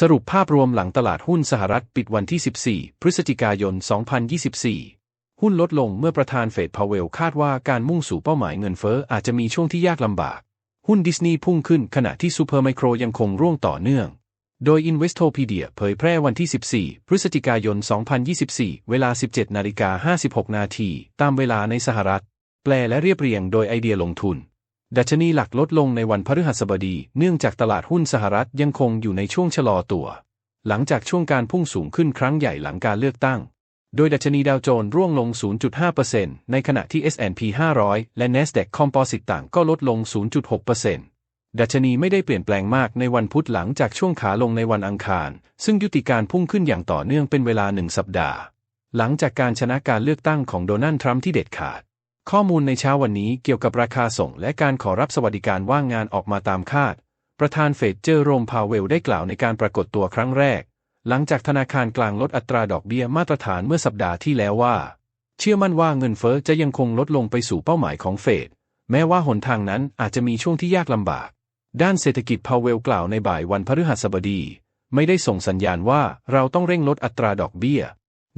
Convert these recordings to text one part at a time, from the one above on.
สรุปภาพรวมหลังตลาดหุ้นสหรัฐปิดวันที่ 14 พฤศจิกายน 2024 หุ้นลดลงเมื่อประธานเฟดพาวเวลคาดว่าการมุ่งสู่เป้าหมายเงินเฟ้ออาจจะมีช่วงที่ยากลำบาก หุ้นดิสนีย์พุ่งขึ้นขณะที่ซูเปอร์ไมโครยังคงร่วงต่อเนื่อง โดย Investopedia เผยแพร่วันที่ 14 พฤศจิกายน 2024 เวลา 17 นาฬิกา 56 นาที ตามเวลาในสหรัฐ แปลและเรียบเรียงโดยไอเดียลงทุน ดัชนีหลักลดลงในวันพฤหัสบดีเนื่องจากตลาดหุ้นสหรัฐยังคงอยู่ในช่วงชะลอตัว หลังจากช่วงการพุ่งสูงขึ้นครั้งใหญ่หลังการเลือกตั้ง โดยดัชนีดาวโจนส์ร่วงลง 0.5%ในขณะที่ S&P 500 และ NASDAQ Composite ต่างก็ลดลง 0.6%ดัชนีไม่ได้เปลี่ยนแปลงมากในวันพุธหลังจากช่วงขาลงในวันอังคาร ซึ่งยุติการพุ่งขึ้นอย่างต่อเนื่องเป็นเวลาหนึ่งสัปดาห์ หลังจากการชนะการเลือกตั้งของโดนัลด์ทรัมป์ที่เด็ดขาด ข้อมูลในเช้าวันนี้เกี่ยวกับราคาส่งและการขอรับสวัสดิการว่างงานออกมาตามคาด ประธานเฟดเจอโรมพาวเวลได้กล่าวในการปรากฏตัวครั้งแรก หลังจากธนาคารกลางลดอัตราดอกเบี้ยมาตรฐานเมื่อสัปดาห์ที่แล้วว่า เชื่อมั่นว่าเงินเฟ้อจะยังคงลดลงไปสู่เป้าหมายของเฟด แม้ว่าหนทางนั้นอาจจะมีช่วงที่ยากลำบาก ด้านเศรษฐกิจพาวเวลกล่าวในบ่ายวันพฤหัสบดี ไม่ได้ส่งสัญญาณว่าเราต้องเร่งลดอัตราดอกเบี้ย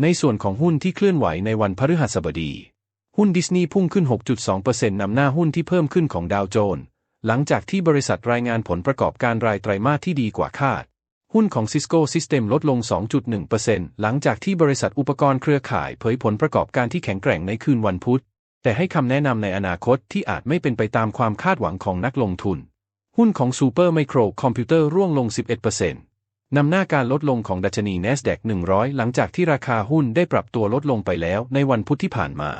ในส่วนของหุ้นที่เคลื่อนไหวในวันพฤหัสบดี หุ้นดิสนีย์พุ่งขึ้น 6.2%นำหน้าหุ้นที่เพิ่มขึ้นของดาวโจนส์หลังจากที่บริษัทรายงานผลประกอบการรายไตรมาสที่ดีกว่าคาด หุ้นของ Cisco System ลดลง 2.1%หลังจากที่บริษัทอุปกรณ์เครือข่ายเผยผลประกอบการที่แข็งแกร่งในคืนวันพุธ แต่ให้คำแนะนำในอนาคตที่อาจไม่เป็นไปตามความคาดหวังของนักลงทุน หุ้นของ Super Micro Computer ร่วงลง 11%นำหน้าการลดลงของดัชนี NASDAQ 100 หลังจากที่ราคาหุ้นได้ปรับตัวลดลงไปแล้วในวันพุธที่ผ่านมา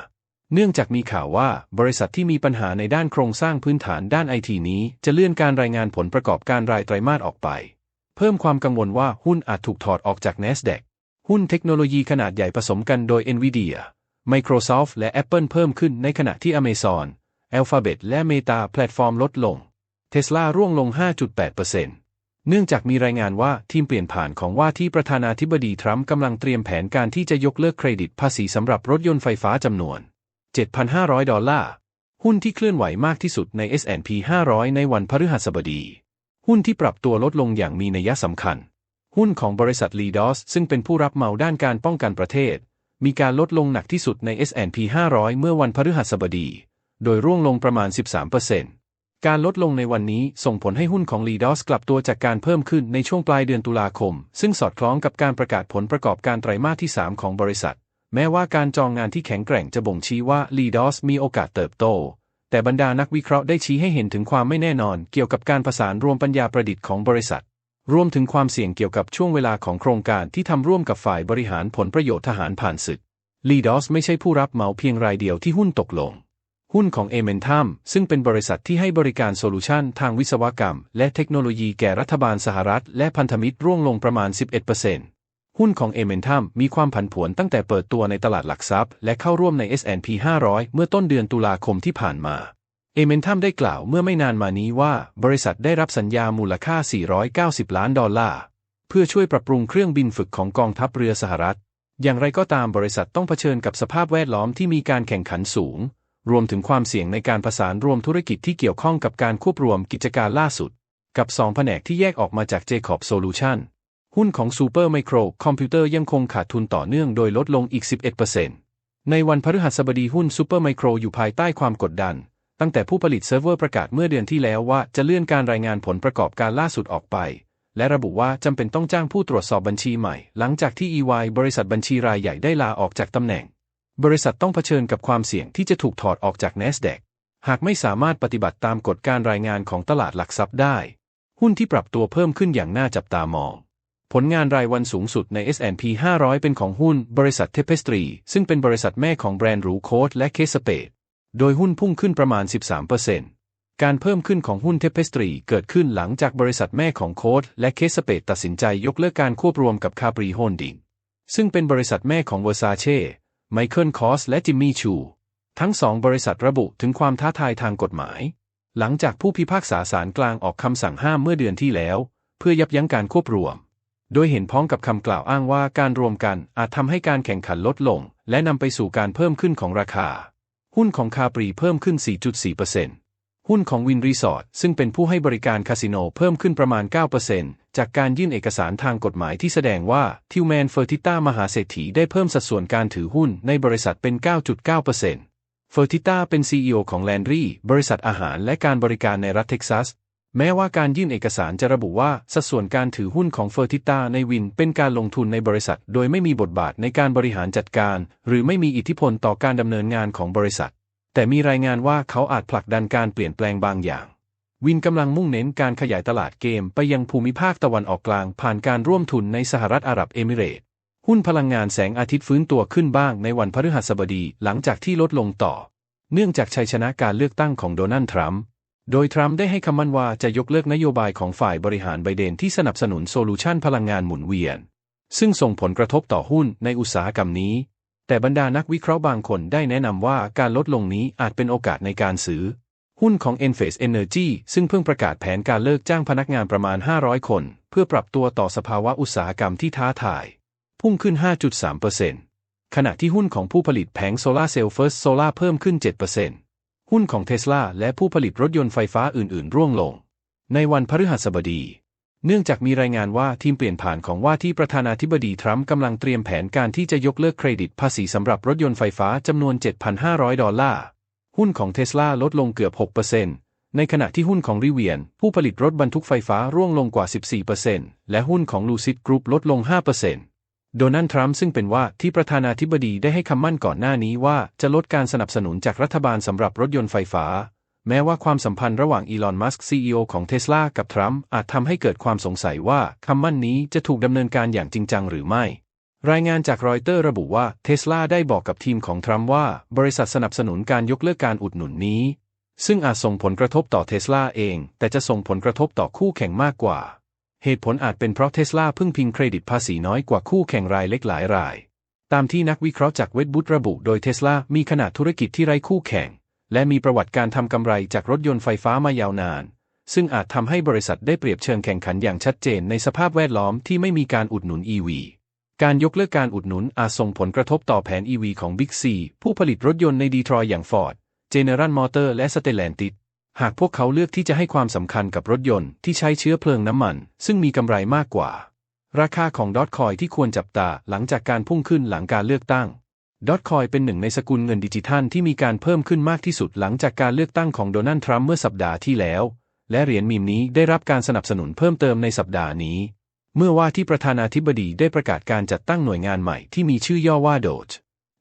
เนื่องจากมีข่าวว่าบริษัทที่มีปัญหาในด้านโครงสร้างพื้นฐานด้านไอทีนี้ จะเลื่อนการรายงานผลประกอบการรายไตรมาสออกไป เพิ่มความกังวลว่าหุ้นอาจถูกถอดออกจาก NASDAQ หุ้นเทคโนโลยีขนาดใหญ่ผสมกันโดย NVIDIA Microsoft และ Apple เพิ่มขึ้นในขณะที่ Amazon Alphabet และ Meta แพลตฟอร์มลดลง Tesla ร่วงลง 5.8%เนื่องจากมีรายงานว่าทีมเปลี่ยนผ่านของว่าที่ประธานาธิบดีทรัมป์กำลังเตรียมแผนการที่จะยกเลิกเครดิตภาษีสำหรับรถยนต์ไฟฟ้าจำนวน 7,500 ดอลลาร์ หุ้นที่เคลื่อนไหวมากที่สุดใน S&P 500 ในวันพฤหัสบดี หุ้นที่ปรับตัวลดลงอย่างมีนัยสำคัญ หุ้นของบริษัท l ีดอสซึ่งเป็นผู้รับเหมาด้านการป้องกันประเทศ มีการลดลงหนักที่สุดใน S&P 500 เมื่อวันพฤหัสบดี โดยร่วงลงประมาณ 13%การลดลงในวันนี้ส่งผลให้หุ้นของ l ีดอสกลับตัวจากการเพิ่มขึ้นในช่วงปลายเดือนตุลาคม ซึ่งสอดคล้องกับการประกาศผลประกอบการไตรมาสที่ 3 ของบริษัท แม้ว่าการจองงานที่แข็งแกร่งจะบ่งชี้ว่า l ีดอสมีโอกาสเติบโต แต่บรรดานักวิเคราะห์ได้ชี้ให้เห็นถึงความไม่แน่นอนเกี่ยวกับการประสานรวมปัญญาประดิษฐ์ของบริษัท รวมถึงความเสี่ยงเกี่ยวกับช่วงเวลาของโครงการที่ทำร่วมกับฝ่ายบริหารผลประโยชน์ทหารผ่านศึก l ีดอสไม่ใช่ผู้รับเหมาเพียงรายเดียวที่หุ้นตกลง หุ้นของเอเมนทัมซึ่งเป็นบริษัทที่ให้บริการโซลูชันทางวิศวกรรม และเทคโนโลยีแก่รัฐบาลสหรัฐ และพันธมิตรร่วงลงประมาณ 11% หุ้นของเอเมนทัมมีความผันผวนตั้งแต่เปิดตัวในตลาดหลักทรัพย์ และเข้าร่วมใน S&P 500 เมื่อต้นเดือนตุลาคมที่ผ่านมาเอเมนทัมได้กล่าวเมื่อไม่นานมานี้ว่า บริษัทได้รับสัญญามูลค่า 490 ล้านดอลลาร์ เพื่อช่วยปรับปรุงเครื่องบินฝึกของกองทัพเรือสหรัฐ อย่างไรก็ตามบริษัทต้องเผชิญกับสภาพแวดล้อมที่มีการแข่งขันสูง รวมถึงความเสี่ยงในการประสานรวมธุรกิจที่เกี่ยวข้องกับการควบรวมกิจการล่าสุด กับ 2 แผนกที่แยกออกมาจาก Jacob Solution หุ้นของ Super Micro Computer ยังคงขาดทุนต่อเนื่องโดยลดลงอีก 11%ในวันพฤหัสบดีหุ้น Super Micro อยู่ภายใต้ความกดดัน ตั้งแต่ผู้ผลิตเซิร์ฟเวอร์ประกาศเมื่อเดือนที่แล้วว่าจะเลื่อนการรายงานผลประกอบการล่าสุดออกไป และระบุว่าจำเป็นต้องจ้างผู้ตรวจสอบบัญชีใหม่ หลังจากที่ EY บริษัทบัญชีรายใหญ่ได้ลาออกจากตำแหน่ง บริษัทต้องเผชิญกับความเสี่ยงที่จะถูกถอดออกจาก NASDAQ หากไม่สามารถปฏิบัติตามกฎการรายงานของตลาดหลักทรัพย์ได้ หุ้นที่ปรับตัวเพิ่มขึ้นอย่างน่าจับตามอง ผลงานรายวันสูงสุดใน S&P 500 เป็นของหุ้นบริษัท Tapestry ซึ่งเป็นบริษัทแม่ของแบรนด์หรูโค้ดและเคสเปดโดยหุ้นพุ่งขึ้นประมาณ 13%การเพิ่มขึ้นของหุ้น Tapestry เกิดขึ้นหลังจากบริษัทแม่ของโค้ดและเคสเปดตัดสินใจยกเลิกการควบรวมกับคาปรีโฮลดิงซึ่งเป็นบริษัทแม่ของ Versace ไมเคิลคอสและจิมมี่ชู ทั้งสองบริษัทระบุถึงความท้าทายทางกฎหมาย หลังจากผู้พิพากษาศาลกลางออกคำสั่งห้ามเมื่อเดือนที่แล้ว เพื่อยับยั้งการควบรวม โดยเห็นพ้องกับคำกล่าวอ้างว่าการรวมกันอาจทำให้การแข่งขันลดลง และนำไปสู่การเพิ่มขึ้นของราคา หุ้นของคาปรีเพิ่มขึ้น 4.4%หุ้นของวินรีสอร์ทซึ่งเป็นผู้ให้บริการคาสิโนเพิ่มขึ้นประมาณ 9%จากการยื่นเอกสารทางกฎหมายที่แสดงว่าทิวแมนเฟอร์ติต้ามหาเศรษฐีได้เพิ่มสัดส่วนการถือหุ้นในบริษัทเป็น 9.9%เฟอร์ติต้าเป็น CEO ของแลนดรีบริษัทอาหารและการบริการในรัฐเท็กซัส แม้ว่าการยื่นเอกสารจะระบุว่าสัดส่วนการถือหุ้นของเฟอร์ติต้าในวินเป็นการลงทุนในบริษัท โดยไม่มีบทบาทในการบริหารจัดการ หรือไม่มีอิทธิพลต่อการดำเนินงานของบริษัท แต่มีรายงานว่าเขาอาจผลักดันการเปลี่ยนแปลงบางอย่าง วินกำลังมุ่งเน้นการขยายตลาดเกมไปยังภูมิภาคตะวันออกกลาง ผ่านการร่วมทุนในสหรัฐอาหรับเอมิเรต์หุ้นพลังงานแสงอาทิตย์ฟื้นตัวขึ้นบ้างในวันพฤหัสบดีหลังจากที่ลดลงต่อ เนื่องจากชัยชนะการเลือกตั้งของโดนัลด์ทรัมป์ โดยทรัมป์ได้ให้คำมั่นว่าจะยกเลิกนโยบายของฝ่ายบริหารไบเดนที่สนับสนุนโซลูชันพลังงานหมุนเวียน ซึ่งส่งผลกระทบต่อหุ้นในอุตสาหกรรมนี้ แต่บรรดานักวิเคราะห์บางคนได้แนะนำว่าการลดลงนี้อาจเป็นโอกาสในการซื้อ หุ้นของ Enphase Energy ซึ่งเพิ่งประกาศแผนการเลิกจ้างพนักงานประมาณ 500 คน เพื่อปรับตัวต่อสภาวะอุตสาหกรรมที่ท้าทาย พุ่งขึ้น 5.3%ขณะที่หุ้นของผู้ผลิตแผงโซลาร์เซลล์ First Solar เพิ่มขึ้น 7% หุ้นของเทสลาและผู้ผลิตรถยนต์ไฟฟ้าอื่น ๆ ร่วงลง ในวันพฤหัสบดี เนื่องจากมีรายงานว่าทีมเปลี่ยนผ่านของว่าที่ประธานาธิบดีทรัมป์กำลังเตรียมแผนการที่จะยกเลิกเครดิตภาษีสำหรับรถยนต์ไฟฟ้าจำนวน 7,500 ดอลลาร์ หุ้นของเทสลาลดลงเกือบ 6%ในขณะที่หุ้นของริเวียน ผู้ผลิตรถบรรทุกไฟฟ้าร่วงลงกว่า 14%และหุ้นของลูซิดกรุ๊ปลดลง 5% โดนัลด์ทรัมป์ซึ่งเป็นว่าที่ประธานาธิบดีได้ให้คำมั่นก่อนหน้านี้ว่าจะลดการสนับสนุนจากรัฐบาลสำหรับรถยนต์ไฟฟ้า แม้ว่าความสัมพันธ์ระหว่างอีลอนมัสก์ซีอของเทสลากับทรัมป์อาจทำให้เกิดความสงสัยว่าคำมั่นนี้จะถูกดำเนินการอย่างจริงจังหรือไม่ รายงานจากรอยเตอร์ระบุว่าเทสลาได้บอกกับทีมของทรัมป์ว่า บริษัทสนับสนุนการยกเลิกการอุดหนุนนี้ ซึ่งอาจส่งผลกระทบต่อเทสลาเอง แต่จะส่งผลกระทบต่อคู่แข่งมากกว่า เหตุผลอาจเป็นเพราะเทสลาพึ่งพิงเครดิตภาษีน้อยกว่าคู่แข่งรายเล็กหลายราย ตามที่นักวิเคราะห์จากเวทบุตระบุโดยเทสลามีขนาดธุรกิจที่ไร้คู่แข่ง และมีประวัติการทำกำไรจากรถยนต์ไฟฟ้ามายาวนาน ซึ่งอาจทำให้บริษัทได้เปรียบเชิงแข่งขันอย่างชัดเจนในสภาพแวดล้อมที่ไม่มีการอุดหนุน EV การยกเลิกการอุดหนุนอาจส่งผลกระทบต่อแผน EV ของ Big C ผู้ผลิตรถยนต์ในดีทรอยต์อย่าง Ford General Motors และ Stellantis หากพวกเขาเลือกที่จะให้ความสำคัญกับรถยนต์ที่ใช้เชื้อเพลิงน้ำมัน ซึ่งมีกำไรมากกว่า ราคาของดอทคอยที่ควรจับตาหลังจากการพุ่งขึ้นหลังการเลือกตั้งดอทคอยเป็นหนึ่งในสกุลเงินดิจิทัลที่มีการเพิ่มขึ้นมากที่สุดหลังจากการเลือกตั้งของโดนัลด์ทรัมป์เมื่อสัปดาห์ที่แล้ว และเหรียญมีมนี้ได้รับการสนับสนุนเพิ่มเติมในสัปดาห์นี้ เมื่อว่าที่ประธานาธิบดีได้ประกาศการจัดตั้งหน่วยงานใหม่ที่มีชื่อย่อว่าโดจ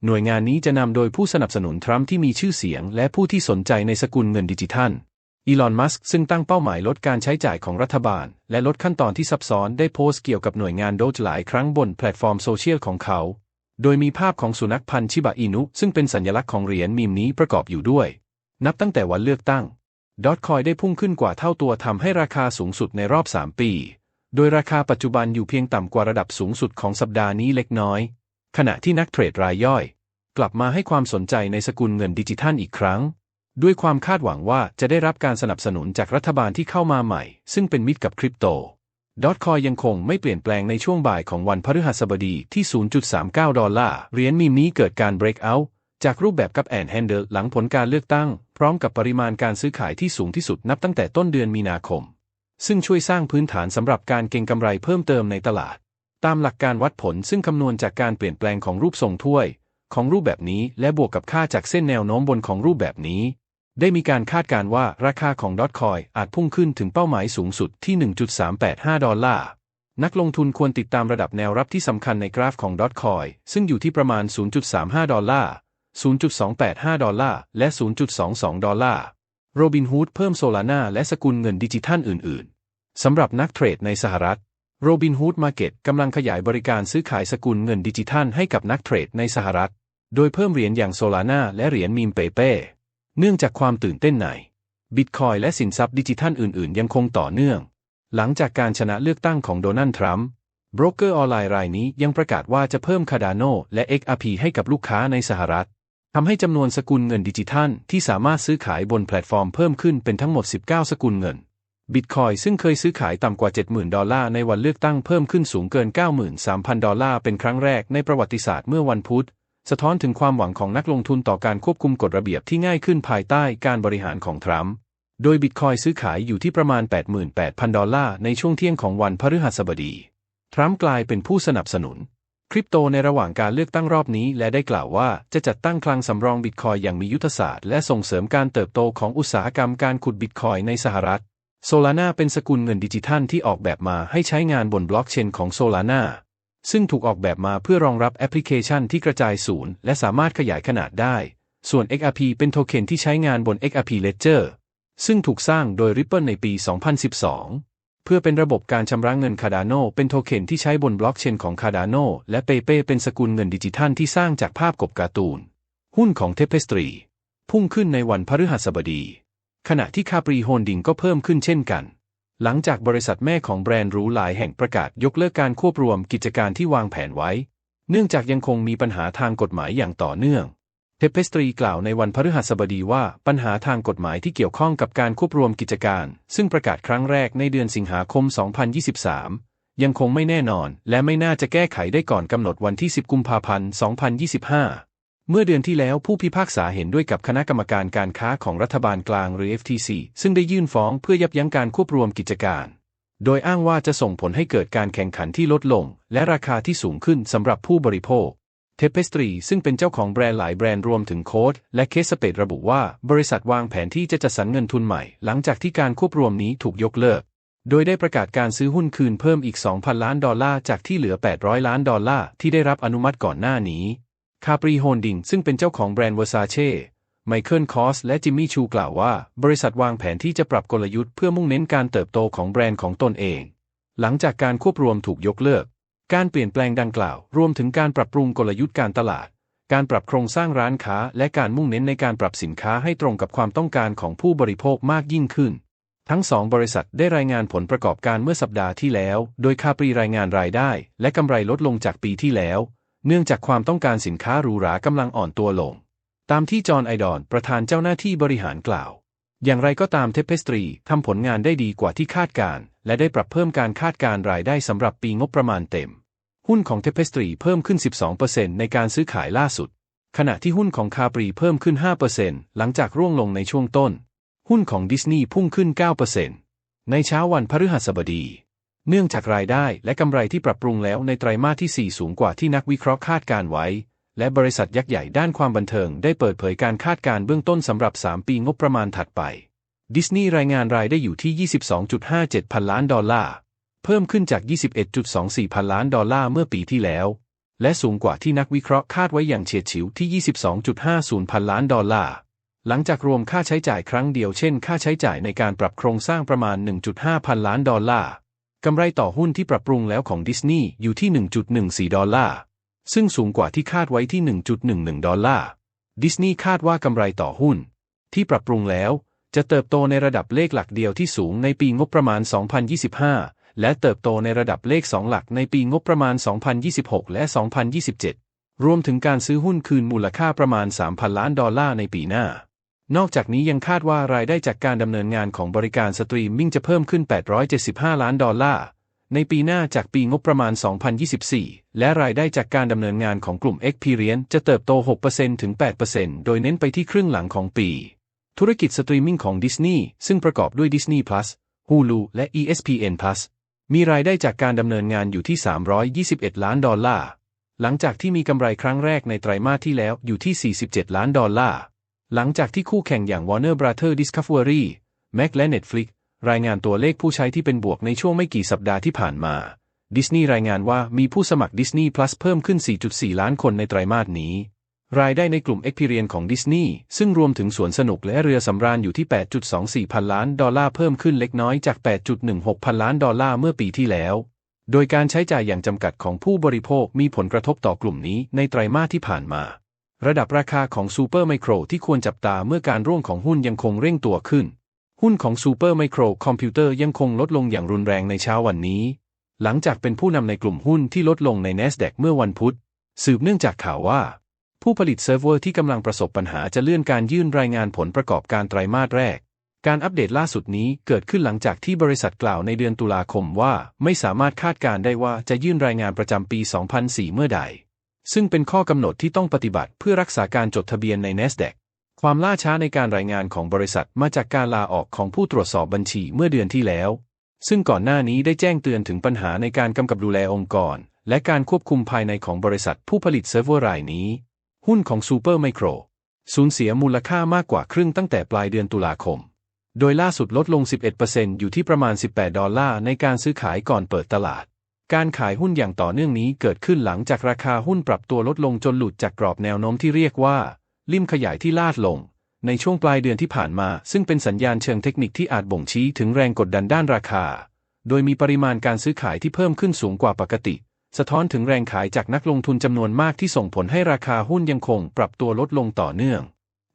หน่วยงานนี้จะนำโดยผู้สนับสนุนทรัมป์ที่มีชื่อเสียง และผู้ที่สนใจในสกุลเงินดิจิทัล อีลอน มัสก์ซึ่งตั้งเป้าหมายลดการใช้จ่ายของรัฐบาล และลดขั้นตอนที่ซับซ้อนได้โพสต์เกี่ยวกับหน่วยงานโดจหลายครั้งบนแพลตฟอร์มโซเชียลของเขา โดยมีภาพของสุนัขพันธุ์ชิบะอินุ ซึ่งเป็นสัญลักษณ์ของเหรียญมีมนี้ประกอบอยู่ด้วย นับตั้งแต่วันเลือกตั้งดอทคอยได้พุ่งขึ้นกว่าเท่าตัวทำให้ราคาสูงสุดในรอบ 3 ปี โดยราคาปัจจุบันอยู่เพียงต่ำกว่าระดับสูงสุดของสัปดาห์นี้เล็กน้อย ขณะที่นักเทรดรายย่อย กลับมาให้ความสนใจในสกุลเงินดิจิทัลอีกครั้ง ด้วยความคาดหวังว่าจะได้รับการสนับสนุนจากรัฐบาลที่เข้ามาใหม่ ซึ่งเป็นมิตรกับคริปโตดอทคอยยังคงไม่เปลี่ยนแปลงในช่วงบ่ายของวันพฤหัสบดีที่ 0.39 ดอลลาร์เหรียญมีมนี้เกิดการ break out จากรูปแบบกับแอนแฮนเดลหลังผลการเลือกตั้ง พร้อมกับปริมาณการซื้อขายที่สูงที่สุดนับตั้งแต่ต้นเดือนมีนาคม ซึ่งช่วยสร้างพื้นฐานสำหรับการเก็งกำไรเพิ่มเติมในตลาด ตามหลักการวัดผลซึ่งคำนวณจากการเปลี่ยนแปลงของรูปทรงถ้วย ของรูปแบบนี้และบวกกับค่าจากเส้นแนวโน้มบนของรูปแบบนี้ ได้มีการคาดการว่าราคาของดอทคอยอาจพุ่งขึ้นถึงเป้าหมายสูงสุดที่ 1.385 ดอลลาร์นักลงทุนควรติดตามระดับแนวรับที่สำคัญในกราฟของดอทคอยซึ่งอยู่ที่ประมาณ 0.35 ดอลลาร์ 0.285 ดอลลาร์ และ 0.22 ดอลลาร์ โรบินฮูดเพิ่มโซลาร่าและสกุลเงินดิจิทัลอื่น ๆ สำหรับนักเทรดในสหรัฐ โรบินฮูดมาร์เก็ตกำลังขยายบริการซื้อขายสกุลเงินดิจิทัลให้กับนักเทรดในสหรัฐ โดยเพิ่มเหรียญอย่างโซลาร่าและเหรียญมีมเปเป้ เนื่องจากความตื่นเต้นในบิตคอยและสินทรัพย์ดิจิทัลอื่นๆ ยังคงต่อเนื่อง หลังจากการชนะเลือกตั้งของโดนัลด์ทรัมป์บรกเกอร์ออนไลน์รายนี้ยังประกาศว่าจะเพิ่มคาดาโนและ XRP ให้กับลูกค้าในสหรัฐทำให้จำนวนสกุลเงินดิจิทัลที่สามารถซื้อขายบนแพลตฟอร์มเพิ่มขึ้นเป็นทั้งหมด 19 สกุลเงิน บิตคอยซึ่งเคยซื้อขายต่ำกว่า 70,000 ดอลลาร์ในวันเลือกตั้งเพิ่มขึ้นสูงเกิน 93,000 ดอลลาร์เป็นครั้งแรกในประวัติศาสตร์เมื่อวันพุธ สะท้อนถึงความหวังของนักลงทุนต่อการควบคุมกฎระเบียบที่ง่ายขึ้นภายใต้การบริหารของทรัมป์โดยบิตคอยซื้อขายอยู่ที่ประมาณ 88,000 ดอลลาร์ในช่วงเที่ยงของวันพฤหัสบดี ทรัมป์กลายเป็นผู้สนับสนุน คริปโตในระหว่างการเลือกตั้งรอบนี้ และได้กล่าวว่าจะจัดตั้งคลังสำรองบิตคอยอย่างมียุทธศาสตร์และส่งเสริมการเติบโตของอุตสาหกรรมการขุดบิตคอยในสหรัฐ โซลาร่าเป็นสกุลเงินดิจิทัลที่ออกแบบมาให้ใช้งานบนบล็อกเชนของโซลาร่าซึ่งถูกออกแบบมาเพื่อรองรับแอปพลิเคชันที่กระจายศูนย์และสามารถขยายขนาดได้ ส่วน XRP เป็นโทเค็นที่ใช้งานบน XRP Ledger ซึ่งถูกสร้างโดย Ripple ในปี 2012 เพื่อเป็นระบบการชำระเงิน Cardano เป็นโทเค็นที่ใช้บนบล็อกเชนของ Cardano และ PayPay เป็นสกุลเงินดิจิทัลที่สร้างจากภาพกบการ์ตูน หุ้นของ Tapestry พุ่งขึ้นในวันพฤหัสบดี ขณะที่ Capri Holding ก็เพิ่มขึ้นเช่นกัน หลังจากบริษัทแม่ของแบรนด์หรูหลายแห่งประกาศยกเลิกการควบรวมกิจการที่วางแผนไว้ เนื่องจากยังคงมีปัญหาทางกฎหมายอย่างต่อเนื่อง เทเพสตรีกล่าวในวันพฤหัสบดีว่าปัญหาทางกฎหมายที่เกี่ยวข้องกับการควบรวมกิจการ ซึ่งประกาศครั้งแรกในเดือนสิงหาคม 2023 ยังคงไม่แน่นอน และไม่น่าจะแก้ไขได้ก่อนกำหนดวันที่ 10 กุมภาพันธ์ 2025 เมื่อเดือนที่แล้วผู้พิพากษาเห็นด้วยกับคณะกรรมการการค้าของรัฐบาลกลางหรือ FTC ซึ่งได้ยื่นฟ้องเพื่อยับยั้งการควบรวมกิจการ โดยอ้างว่าจะส่งผลให้เกิดการแข่งขันที่ลดลง และราคาที่สูงขึ้นสำหรับผู้บริโภคเทปสตรีซึ่งเป็นเจ้าของแบรนด์หลายแบรนด์รวมถึงโค้ดและเคสเปดระบุว่าบริษัทวางแผนที่จะจัดสรรเงินทุนใหม่ หลังจากที่การควบรวมนี้ถูกยกเลิก โดยได้ประกาศการซื้อหุ้นคืนเพิ่มอีก 2,000 ล้านดอลลาร์จากที่เหลือ 800 ล้านดอลลาร์ที่ได้รับอนุมัติก่อนหน้านี้ คาปรีโฮลดิงซึ่งเป็นเจ้าของแบรนด์เวอร์ซาเช่ไมเคิลคอสและจิมมี่ชูกล่าวว่า บริษัทวางแผนที่จะปรับกลยุทธ์เพื่อมุ่งเน้นการเติบโตของแบรนด์ของตนเอง หลังจากการควบรวมถูกยกเลิก การเปลี่ยนแปลงดังกล่าว รวมถึงการปรับปรุงกลยุทธ์การตลาด การปรับโครงสร้างร้านค้า และการมุ่งเน้นในการปรับสินค้าให้ตรงกับความต้องการของผู้บริโภคมากยิ่งขึ้น ทั้งสองบริษัทได้รายงานผลประกอบการเมื่อสัปดาห์ที่แล้ว โดยคาปรีรายงานรายได้ และกำไรลดลงจากปีที่แล้ว เนื่องจากความต้องการสินค้าหรูหรากำลังอ่อนตัวลง ตามที่จอห์นไอดอนประธานเจ้าหน้าที่บริหารกล่าว อย่างไรก็ตามเทปเพสตรีทำผลงานได้ดีกว่าที่คาดการณ์และได้ปรับเพิ่มการคาดการรายได้สำหรับปีงบประมาณเต็ม หุ้นของเทปเพสตรีเพิ่มขึ้น 12%ในการซื้อขายล่าสุด ขณะที่หุ้นของคาปรีเพิ่มขึ้น 5%หลังจากร่วงลงในช่วงต้น หุ้นของดิสนีย์พุ่งขึ้น 9%ในเช้าวันพฤหัสบดี เนื่องจากรายได้และกำไรที่ปรับปรุงแล้วในไตรมาสที่ 4 สูงกว่าที่นักวิเคราะห์คาดการไว้ และบริษัทยักษ์ใหญ่ด้านความบันเทิงได้เปิดเผยการคาดการเบื้องต้นสำหรับ 3 ปีงบประมาณถัดไป ดิสนีย์รายงานรายได้อยู่ที่ 22.57 พันล้านดอลลาร์ เพิ่มขึ้นจาก 21.24 พันล้านดอลลาร์เมื่อปีที่แล้ว และสูงกว่าที่นักวิเคราะห์คาดไว้อย่างเฉียดฉิวที่ 22.50 พันล้านดอลลาร์หลังจากรวมค่าใช้จ่ายครั้งเดียวเช่น ค่าใช้จ่ายในการปรับโครงสร้างประมาณ 1.5 พันล้านดอลลาร์ กำไรต่อหุ้นที่ปรับปรุงแล้วของดิสนีย์อยู่ที่ 1.14 ดอลลาร์ ซึ่งสูงกว่าที่คาดไว้ที่ 1.11 ดอลลาร์ ดิสนีย์คาดว่ากำไรต่อหุ้น ที่ปรับปรุงแล้ว จะเติบโตในระดับเลขหลักเดียวที่สูงในปีงบประมาณ 2025 และเติบโตในระดับเลข 2 หลักในปีงบประมาณ 2026 และ 2027 รวมถึงการซื้อหุ้นคืนมูลค่าประมาณ 3,000 ล้านดอลลาร์ในปีหน้า นอกจากนี้ยังคาดว่ารายได้จากการดำเนินงานของบริการสตรีมมิ่งจะเพิ่มขึ้น 875 ล้านดอลลาร์ ในปีหน้าจากปีงบประมาณ 2024 และรายได้จากการดำเนินงานของกลุ่ม Experience จะเติบโต 6%ถึง 8%โดยเน้นไปที่ครึ่งหลังของปี ธุรกิจสตรีมมิ่งของดิสนีย์ซึ่งประกอบด้วย Disney Plus Hulu และ ESPN Plus มีรายได้จากการดำเนินงานอยู่ที่ 321 ล้านดอลลาร์ หลังจากที่มีกำไรครั้งแรกในไตรมาสที่แล้วอยู่ที่ 47 ล้านดอลลาร์ หลังจากที่คู่แข่งอย่าง Warner Brother Discovery Mac และ Netflix รายงานตัวเลขผู้ใช้ที่เป็นบวกในช่วงไม่กี่สัปดาห์ที่ผ่านมาดิสนีย์รายงานว่ามีผู้สมัคร Disney Plus เพิ่มขึ้น 4.4 ล้านคนในไตรมาสนี้ รายได้ในกลุ่ม Experience ของดิสนีย์ซึ่งรวมถึงสวนสนุกและเรือสำราญอยู่ที่ 8.24 พันล้านดอลลาร์เพิ่มขึ้นเล็กน้อยจาก 8.16 พันล้านดอลลาร์เมื่อปีที่แล้ว โดยการใช้จ่ายอย่างจำกัดของผู้บริโภคมีผลกระทบต่อกลุ่มนี้ในไตรมาสที่ผ่านมา ระดับราคาของซูเปอร์ไมโครที่ควรจับตาเมื่อการร่วงของหุ้นยังคงเร่งตัวขึ้น หุ้นของซูเปอร์ไมโครคอมพิวเตอร์ยังคงลดลงอย่างรุนแรงในเช้าวันนี้ หลังจากเป็นผู้นำในกลุ่มหุ้นที่ลดลงใน NASDAQ เมื่อวันพุธ สืบเนื่องจากข่าวว่า ผู้ผลิตเซิร์ฟเวอร์ที่กำลังประสบปัญหาจะเลื่อนการยื่นรายงานผลประกอบการไตรมาสแรก การอัปเดตล่าสุดนี้เกิดขึ้นหลังจากที่บริษัทกล่าวในเดือนตุลาคมว่า ไม่สามารถคาดการได้ว่าจะยื่นรายงานประจำปี 2004 เมื่อใด ซึ่งเป็นข้อกำหนดที่ต้องปฏิบัติเพื่อรักษาการจดทะเบียนใน NASDAQ คความล่าช้าในการรายงานของบริษัทมาจากการลาออกของผู้ตรวจสอบบัญชีเมื่อเดือนที่แล้ว ซึ่งก่อนหน้านี้ได้แจ้งเตือนถึงปัญหาในการกำกับดูแลองค์กร และการควบคุมภายในของบริษัทผู้ผลิตเซิร์ฟเวอร์รายนี้ หุ้นของซูเปอร์ไมโครสูญเสียมูลค่ามากกว่าครึ่งตั้งแต่ปลายเดือนตุลาคม โดยล่าสุดลดลง 11%อยู่ที่ประมาณ 18 ดอลลาร์ในการซื้อขายก่อนเปิดตลาด การขายหุ้นอย่างต่อเนื่องนี้เกิดขึ้นหลังจากราคาหุ้นปรับตัวลดลงจนหลุดจากกรอบแนวโน้มที่เรียกว่าริมขยายที่ลาดลง ในช่วงปลายเดือนที่ผ่านมา ซึ่งเป็นสัญญาณเชิงเทคนิคที่อาจบ่งชี้ถึงแรงกดดันด้านราคา โดยมีปริมาณการซื้อขายที่เพิ่มขึ้นสูงกว่าปกติ สะท้อนถึงแรงขายจากนักลงทุนจำนวนมากที่ส่งผลให้ราคาหุ้นยังคงปรับตัวลดลงต่อเนื่อง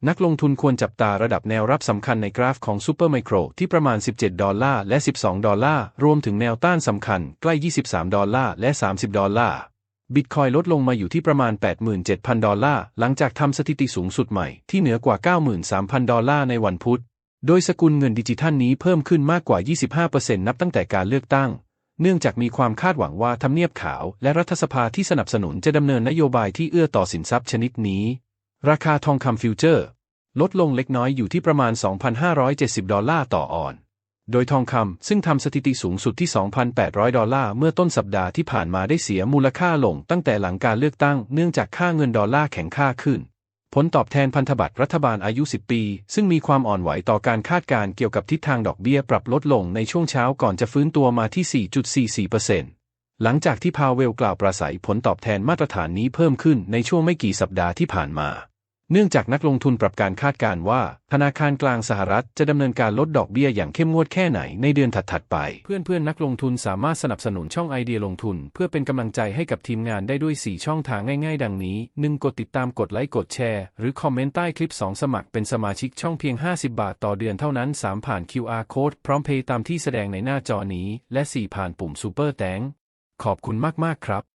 นักลงทุนควรจับตาระดับแนวรับสำคัญในกราฟของซูเปอร์ไมโครที่ประมาณ 17 ดอลลาร์และ 12 ดอลลาร์ รวมถึงแนวต้านสำคัญใกล้ 23 ดอลลาร์และ 30 ดอลลาร์ บิตคอยลดลงมาอยู่ที่ประมาณ 87,000 ดอลลาร์ หลังจากทำสถิติสูงสุดใหม่ที่เหนือกว่า 93,000 ดอลลาร์ในวันพุธ โดยสกุลเงินดิจิทัลนี้เพิ่มขึ้นมากกว่า 25%นับตั้งแต่การเลือกตั้ง เนื่องจากมีความคาดหวังว่าทำเนียบขาว และรัฐสภาที่สนับสนุนจะดำเนินนโยบายที่เอื้อต่อสินทรัพย์ชนิดนี้ ราคาทองคำฟิวเจอร์ ลดลงเล็กน้อยอยู่ที่ประมาณ 2,570 ดอลลาร์ต่อออน โดยทองคำซึ่งทำสถิติสูงสุดที่ 2,800 ดอลลาร์เมื่อต้นสัปดาห์ที่ผ่านมาได้เสียมูลค่าลงตั้งแต่หลังการเลือกตั้งเนื่องจากค่าเงินดอลลาร์แข็งค่าขึ้น ผลตอบแทนพันธบัตรรัฐบาลอายุ 10 ปี ซึ่งมีความอ่อนไหวต่อการคาดการเกี่ยวกับทิศทางดอกเบี้ยปรับลดลงในช่วงเช้าก่อนจะฟื้นตัวมาที่ 4.44%หลังจากที่พาเวลกล่าวปราศัยผลตอบแทนมาตรฐานนี้เพิ่มขึ้นในช่วงไม่กี่สัปดาห์ที่ผ่านมา เนื่องจากนักลงทุนปรับการคาดการณ์ว่า ธนาคารกลางสหรัฐจะดำเนินการลดดอกเบี้ยอย่างเข้มงวดแค่ไหนในเดือนถัดๆไป เพื่อนเพื่อนนักลงทุนสามารถสนับสนุนช่องไอเดียลงทุน เพื่อเป็นกำลังใจให้กับทีมงานได้ด้วย 4 ช่องทางง่ายๆ ดังนี้ 1. กดติดตามกดไลค์กดแชร์ หรือคอมเมนต์ใต้คลิป 2 สมัครเป็นสมาชิกช่องเพียง 50 บาทต่อเดือนเท่านั้น 3 ผ่าน QR Code พร้อมเพย์ตามที่แสดงในหน้าจอนี้ และ 4 ผ่านปุ่ม Super แตงขอบคุณมากๆครับ